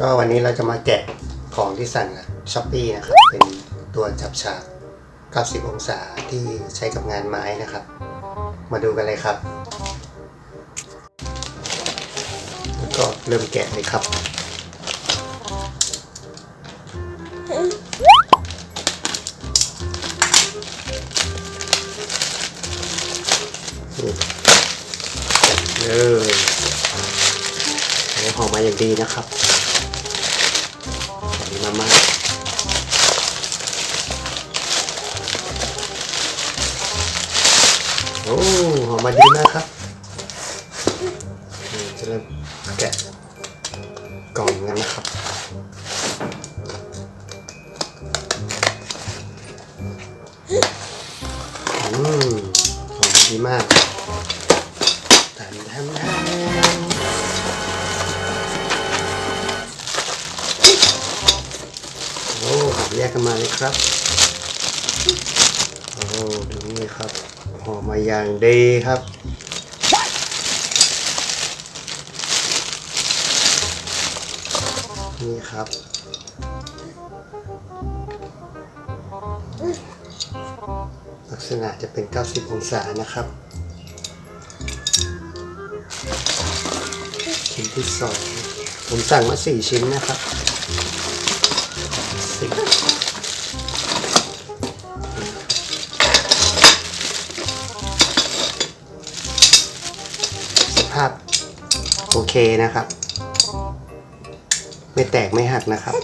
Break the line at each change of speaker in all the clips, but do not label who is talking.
ก็วันนี้เราจะมาแกะของที่สั่งช้อปปี้นะครับ เป็นตัวจับฉาก 90 องศาที่ใช้กับงานไม้นะครับ มาดูกันเลยครับ แล้วก็เริ่มแกะเลยครับเลยโอ้หอมมาอย่างดีนะครับ โอ้หอมมาดีมากครับจะเริ่มแกะกล่องกันนะครับอืมหอมดีมากแทมแทมแทมโอ้แยกกันมาเลยครับ อ้ดูนี่ครับห่อมาอย่างดีครับนี่ครับลักษณะจะเป็น 90 องศานะครับชิ้นที่สองผมสั่งมา 4 ชิ้นนะครับ10 ภาพโอเคนะครับ ไม่แตกไม่หักนะครับ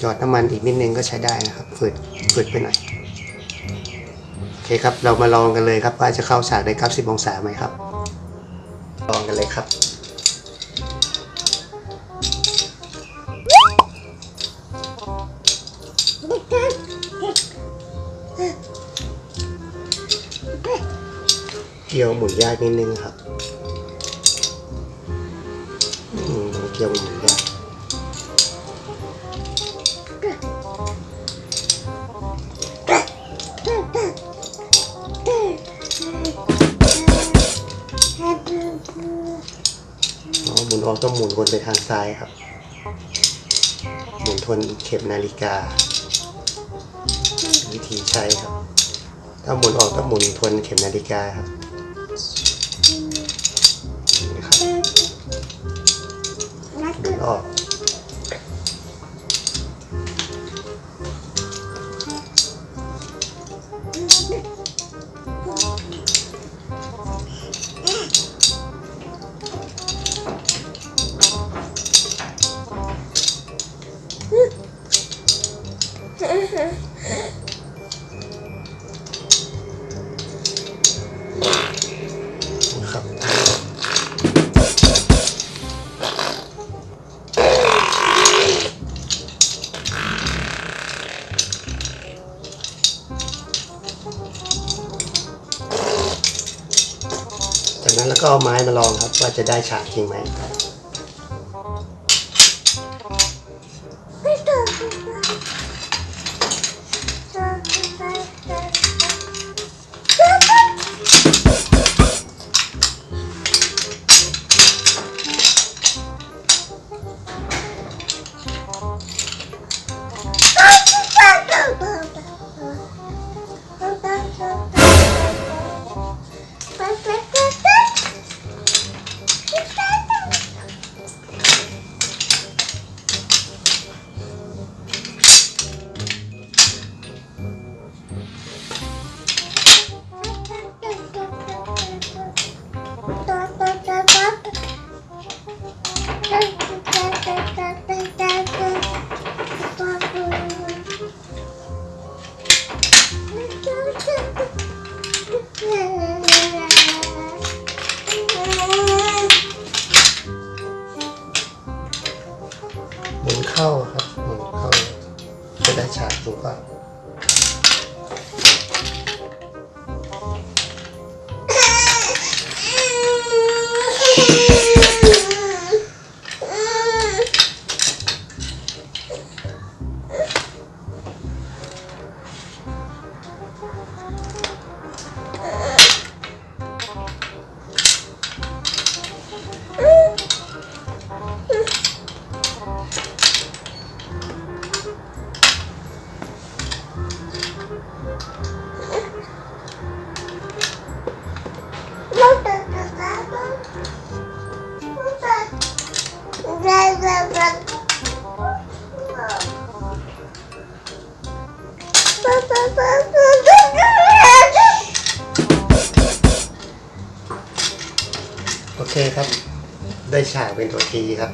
หยอดน้ำมันอีกนิดนึงก็ใช้ได้นะครับฝืดฝืดไปหน่อยโอเคครับเรามาลองกันเลยครับว่าจะเข้าฉากได้90องศาไหมครับ ลองกันเลยครับ เกี่ยวหมุนยากนิดนึงครับเกี่ยวหมุนยากหมุนออกต้องหมุนวนไปทางซ้ายครับ หมุนทวนเข็มนาฬิกา วิธีใช้ครับ ถ้าหมุนออกต้องหมุนทวนเข็มนาฬิกาครับ ห ก็เอาไม้มาลองครับ ว่าจะได้ฉากจริงไหม ได้ โอเคครับ ได้ฉากเป็นตัวทีครับ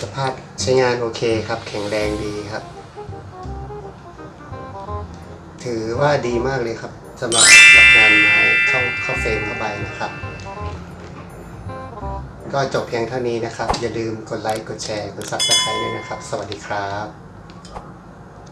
สภาพใช้งานโอเคครับ แข็งแรงดีครับ ถือว่าดีมากเลยครับสำหรับหลักงานไม้เข้าเข้าเฟรมเข้าไปนะครับ ก็จบเพียงเท่านี้นะครับ อย่าลืมกดไลค์ กดแชร์ กด subscribe ด้วยนะครับ สวัสดีครับ